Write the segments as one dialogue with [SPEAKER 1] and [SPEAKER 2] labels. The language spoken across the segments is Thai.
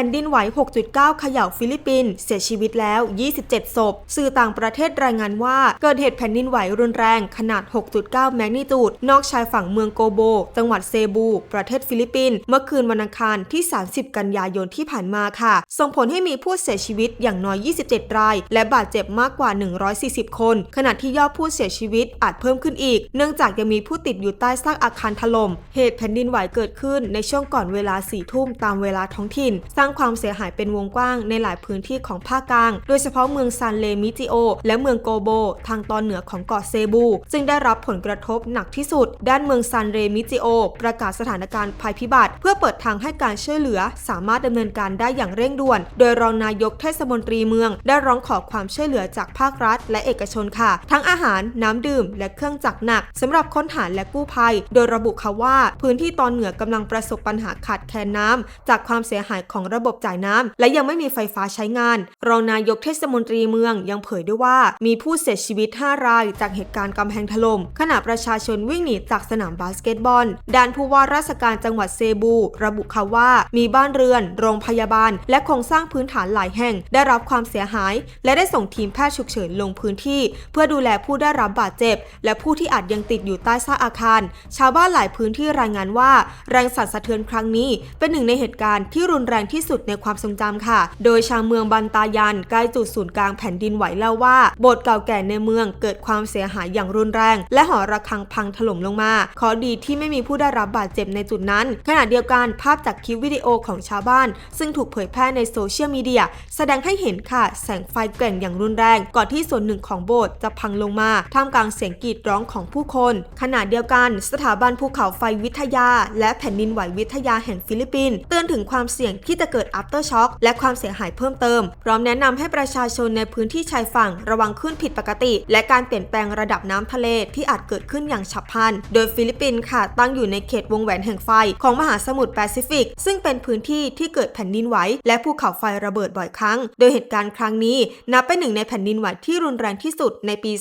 [SPEAKER 1] ผ่นดินไหว 6.9 เขย่าฟิลิปปินส์เสียชีวิตแล้ว 27 ศพ สื่อต่างประเทศรายงานว่า เกิดเหตุแผ่นดินไหวรุนแรงขนาด 6.9 แมกนิจูด นอกชายฝั่งเมืองโกโบ จังหวัดเซบู ประเทศฟิลิปปินส์ เมื่อคืนวันอังคารที่ 30 กันยายนที่ผ่านมาค่ะ ส่งผลให้มีผู้เสียชีวิตอย่างน้อย 27 ราย และบาดเจ็บมากกว่า 140 คน ขณะที่ยอดผู้เสียชีวิตอาจเพิ่มขึ้นอีก เนื่องจากยังมีผู้ติดอยู่ใต้ซากอาคารถล่ม เหตุแผ่นดินไหวเกิดขึ้นในช่วงก่อนเวลา4ทุ่มตามเวลาท้องถิ่นสร้างางความเสียหายเป็นวงกว้างในหลายพื้นที่ของภาคกลาง โดยเฉพาะเมืองซานเลมิจิโอ และเมืองโกโบ ทางตอนเหนือของเกาะเซบูซึ่งได้รับผลกระทบหนักที่สุด ด้านเมืองซานเรมิจิโอ ประกาศสถานการณ์ภัยพิบัติ เพื่อเปิดทางให้การช่วยเหลือ สามารถดำเนินการได้อย่างเร่งด่วน โดยรองนายกเทศมนตรีเมือง ได้ร้องขอความช่วยเหลือจากภาครัฐ และเอกชนค่ะ ทั้งอาหารน้ำดื่ม และเครื่องจักรหนักสำหรับค้นหาและกู้ภัย โดยระบุค่ะว่า พื้นที่ตอนเหนือกำลังประสบปัญหาขาดแคลนน้ำจากความเสียหายของระระบบจ่ายน้ำและยังไม่มีไฟฟ้าใช้งาน รองนายกเทศมนตรีเมืองยังเผยด้วยว่า มีผู้เสียชีวิต 5 ราย จากเหตุการณ์กำแพงถล่มขณะประชาชนวิ่งหนีจากสนามบาสเกตบอลด้านผู้ว่าราชการจังหวัดเซบู ระบุค่ะว่า มีบ้านเรือน โรงพยาบาล และโครงสร้างพื้นฐานหลายแห่ง ได้รับความเสียหาย และได้ส่งทีมแพทย์ฉุกเฉินลงพื้นที่ เพื่อดูแลผู้ได้รับบาดเจ็บ และผู้ที่อาจยังติดอยู่ใต้ซากอาคาร ชาวบ้านหลายพื้นที่รายงานว่า แรงสั่นสะเทือนครั้งนี้ เป็นหนึ่งในเหตุการณ์ที่รุนแรงที่ที่สุดในความทรงจำค่ะ โดยชาวเมืองบันตายันใกล้จุดศูนย์กลางแผ่นดินไหวเล่าว่าโบสถ์เก่าแก่ในเมืองเกิดความเสียหายอย่างรุนแรง และหอระฆังพังถล่มลงมาขอดีที่ไม่มีผู้ได้รับบาดเจ็บในจุดนั้น ขณะเดียวกันภาพจากคลิปวิดีโอของชาวบ้าน ซึ่งถูกเผยแพร่ในโซเชียลมีเดียแสดงให้เห็นค่ะ แสงไฟแกร่งอย่างรุนแรง ก่อนที่ส่วนหนึ่งของโบสถ์จะพังลงมาท่ามกลางเสียงกรีดร้องของผู้คน ขณะเดียวกัน สถาบันภูเขาไฟวิทยา และแผ่นดินไหววิทยาแห่งฟิลิปปินส์เตือนถึงความเสี่ยงที่จะเกิด after shock และความเสียหายเพิ่มเติม พร้อมแนะนำให้ประชาชนในพื้นที่ชายฝั่งระวังขึ้นผิดปกติ และการเปลี่ยนแปลงระดับน้ำทะเลที่อาจเกิดขึ้นอย่างฉับพลัน โดยฟิลิปปินส์ค่ะตั้งอยู่ในเขตวงแหวนแห่งไฟของมหาสมุทรแปซิฟิก ซึ่งเป็นพื้นที่ที่เกิดแผ่นดินไหวและภูเขาไฟระเบิดบ่อยครั้ง โดยเหตุการณ์ครั้งนี้ นับเป็นหนึ่งในแผ่นดินไหวที่รุนแรงที่สุดในปี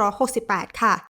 [SPEAKER 1] 2568 ค่ะ